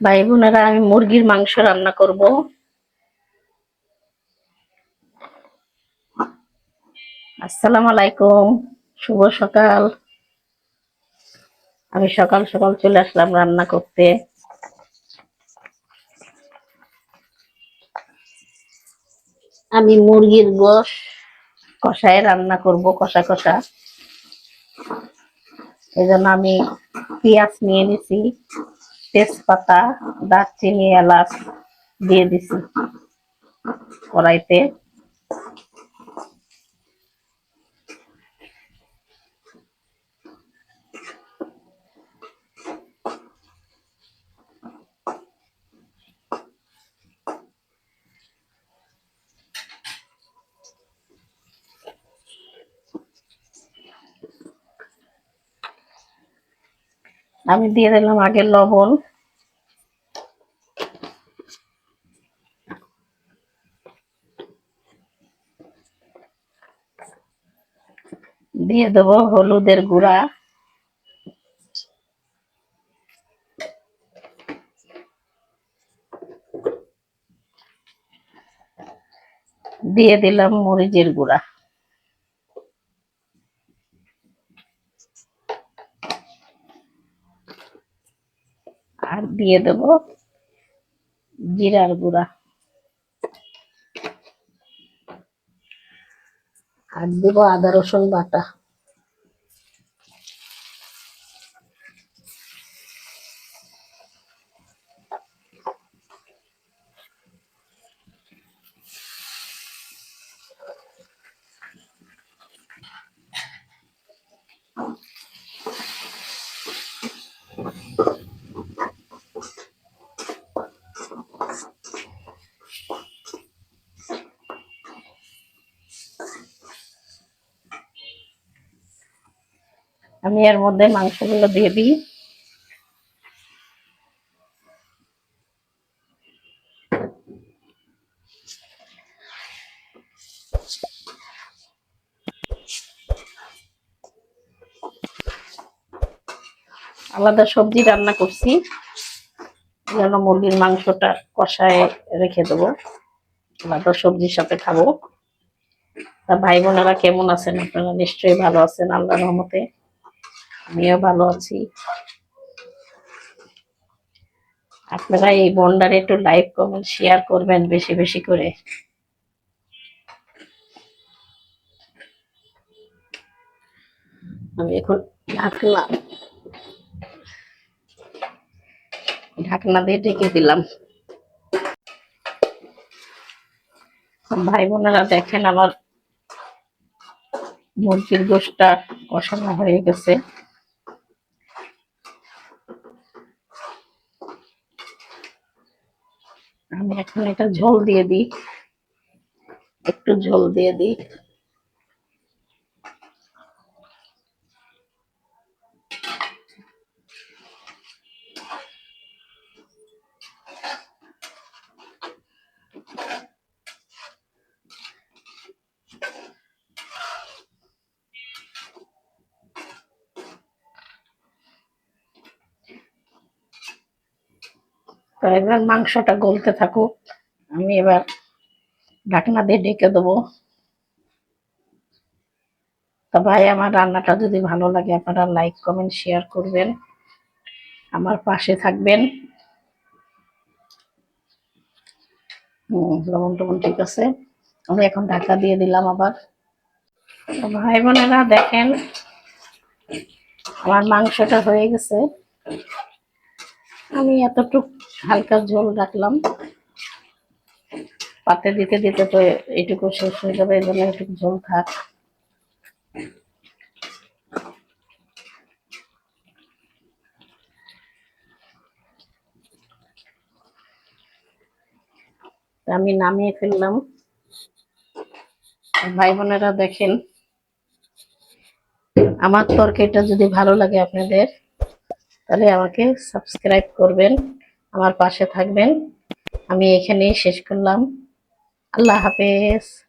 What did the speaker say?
ভাই বোনেরা, আমি মুরগির মাংস রান্না করব। আসসালামু আলাইকুম, শুভ সকাল। আমি সকাল সকাল চলে আসলাম রান্না করতে। আমি মুরগির গোশ কষায় রান্না করব, কষা কষা। এই জন্য আমি পেঁয়াজ নিয়ে নিছি। তেজপাতা দারচিনি এলাচ দিয়ে দিছি কড়াইতে। আমি দিয়ে দিলাম আগে লবণ। দিয়ে দেবো হলুদের গুঁড়া। দিয়ে দিলাম মরিচের গুঁড়া। আর দিয়ে দেব। জিরার গুঁড়া। আর দেব আদা রসুন বাটা। আমি এর মধ্যে মাংসগুলো দিয়ে দিই। আলাদা সবজি রান্না করছি। যেন মুরগির মাংসটা কষায় রেখে দেবো। আলাদা সবজির সাথে খাব। তা ভাই বোনেরা কেমন আছেন? আপনারা নিশ্চয়ই ভালো আছেন আল্লাহ রহমতে। আমিও ভালো আছি। আপনারা এই বন্ডারে একটু লাইক কমেন্ট শেয়ার করবেন বেশি বেশি করে। আমি এখন ঢাকনা ঢাকনা দিয়ে ঢেকে দিলাম। ভাই বোনেরা দেখেন আমার মুরগির গোষ্ঠটা কষানো হয়ে গেছে। আমি এখন এটা জল দিয়ে দিই। একটু জল দিয়ে দিই তো এবার মাংসটা গলতে থাকুক, আমি এবার ঢাকনা দিয়ে ঢেকে দেবো। তা ভাই, আমার রান্নাটা যদি ভালো লাগে, আপনারা লাইক, কমেন্ট, শেয়ার করবেন। আমার পাশে থাকবেন। লবণ টবণ ঠিক আছে। আমি এখন ঢাকা দিয়ে দিলাম আবার। ভাই বোনেরা, দেখেন, আমার মাংসটা হয়ে গেছে। আমি এতটুক হালকা ঝোল রাখলাম। পাতে দিতে দিতে তো এইটুকু শেষ হয়ে যাবে, এই জন্য একটু ঝোল থাক। আমি নামিয়ে ফেললাম। ভাই বোনেরা দেখেন, আমার তরকারিটা যদি ভালো লাগে আপনাদের, তাহলে আমাকে সাবস্ক্রাইব করবেন। আমার পাশে থাকবেন। আমি এখানেই শেষ করলাম। আল্লাহ হাফেজ।